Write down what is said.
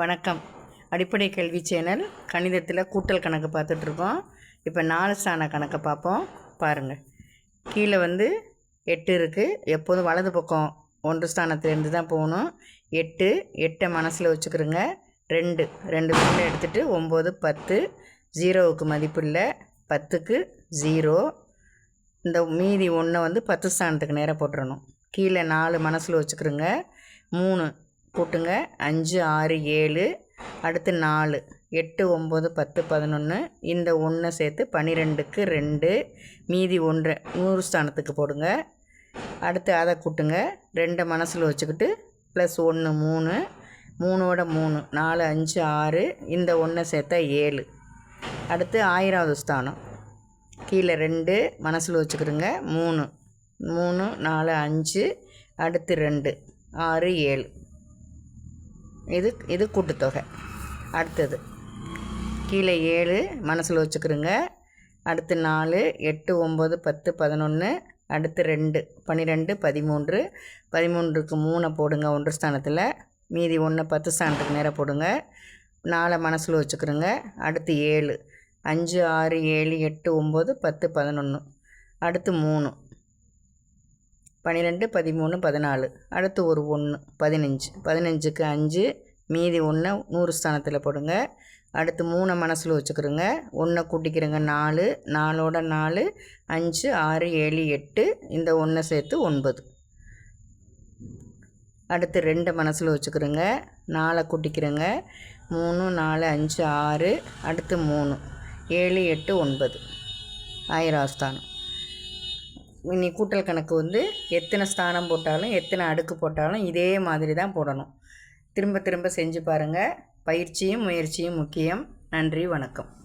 வணக்கம். அடிப்படை கல்வி சேனல் கணிதத்தில் கூட்டல் கணக்கு பார்த்துட்ருக்கோம். இப்போ நாலு ஸ்தான கணக்கை பார்ப்போம். பாருங்கள் கீழே வந்து எட்டு இருக்குது எப்போதும் வலது பக்கம் ஒன்று ஸ்தானத்துலேருந்து தான் போகணும். எட்டு எட்டை மனசில் வச்சுக்கிறோங்க ரெண்டு. ரெண்டு பிள்ளை எடுத்துகிட்டு ஒம்பது பத்து. ஜீரோவுக்கு மதிப்பு இல்லை பத்துக்கு ஜீரோ. இந்த மீதி ஒன்றை வந்து பத்து ஸ்தானத்துக்கு நேராக போட்டுறணும். கீழே நாலு மனசில் வச்சுக்கிறோங்க மூணு கூட்டுங்க. அஞ்சு ஆறு ஏழு அடுத்து நாலு எட்டு ஒம்பது பத்து பதினொன்று இந்த ஒன்றை சேர்த்து பன்னிரெண்டுக்கு ரெண்டு மீதி ஒன்றை நூறு ஸ்தானத்துக்கு போடுங்க. அடுத்து அதை கூட்டுங்க. ரெண்டை மனசில் வச்சுக்கிட்டு ப்ளஸ் ஒன்று மூணு மூணோட மூணு நாலு அஞ்சு ஆறு இந்த ஒன்றை சேர்த்தா ஏழு. அடுத்து ஆயிராவது ஸ்தானம். கீழே ரெண்டு மனசில் வச்சுக்கிடுங்க. மூணு மூணு நாலு அஞ்சு அடுத்து ரெண்டு ஆறு ஏழு. இது இது கூட்டுத்தொகை. அடுத்தது. கீழே ஏழு மனசில் வச்சுக்கிறோங்க அடுத்து நாலு எட்டு ஒம்பது பத்து பதினொன்று அடுத்து ரெண்டு பன்னிரெண்டு பதிமூன்று. பதிமூன்றுக்கு மூணை போடுங்க ஒன்று ஸ்தானத்தில். மீதி ஒன்று பத்து ஸ்தானத்துக்கு நேராக போடுங்க. நாலை மனசில் வச்சுக்கிறோங்க அடுத்து ஏழு. அஞ்சு ஆறு ஏழு எட்டு ஒம்பது பத்து பதினொன்று அடுத்து மூணு. பன்னிரெண்டு பதிமூணு பதினாலு. அடுத்து ஒரு ஒன்று பதினஞ்சு. பதினஞ்சுக்கு அஞ்சு மீதி ஒன்று நூறு ஸ்தானத்தில் போடுங்க. அடுத்து மூணை மனசில் வச்சுக்கிறோங்க ஒன்றை கூட்டிக்கிறோங்க நாலு. நாலோட நாலு அஞ்சு ஆறு ஏழு எட்டு. இந்த ஒன்றை சேர்த்து ஒன்பது. அடுத்து ரெண்டு மனசில் வச்சுக்கிறோங்க நாலை கூட்டிக்கிறோங்க மூணு நாலு அஞ்சு ஆறு. அடுத்து மூணு. ஏழு எட்டு ஒன்பது. ஆயிரம் ஸ்தானம். இனி கூட்டல் கணக்கு வந்து எத்தனை ஸ்தானம் போட்டாலும் எத்தனை அடுக்கு போட்டாலும் இதே மாதிரி தான் போடணும். திரும்ப திரும்ப செஞ்சு பாருங்கள் பயிற்சியும் முயற்சியும் முக்கியம். நன்றி வணக்கம்.